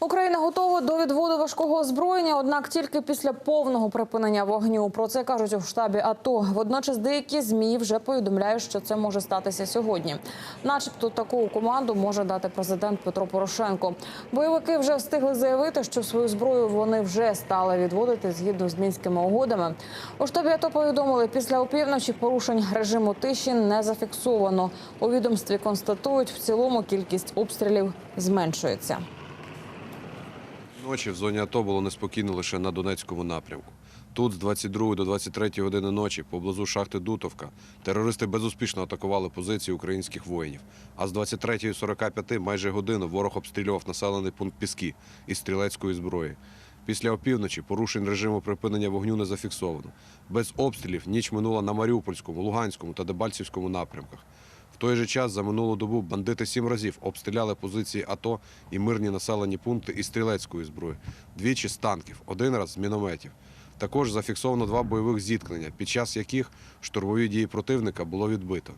Україна готова до відводу важкого озброєння, однак тільки після повного припинення вогню. Про це кажуть у штабі АТО. Водночас деякі змі вже повідомляють, що це може статися сьогодні. Начебто таку команду може дати президент Петро Порошенко. Бойовики вже встигли заявити, що свою зброю вони вже стали відводити згідно з мінськими угодами. У штабі АТО повідомили, після опівночі порушень режиму тиші не зафіксовано. У відомстві констатують, в цілому кількість обстрілів зменшується. Ночі в зоні АТО було неспокійно лише на Донецькому напрямку. Тут з 22 до 23 години ночі поблизу шахти Дутовка терористи безуспішно атакували позиції українських воїнів. А з 23.45 майже годину ворог обстрілював населений пункт Піски із стрілецької зброї. Після опівночі порушень режиму припинення вогню не зафіксовано. Без обстрілів ніч минула на Маріупольському, Луганському та Дебальцівському напрямках. Той же час за минулу добу бандити сім разів обстріляли позиції АТО і мирні населені пункти із стрілецької зброї, двічі з танків, один раз з мінометів. Також зафіксовано два бойових зіткнення, під час яких штурмові дії противника було відбито.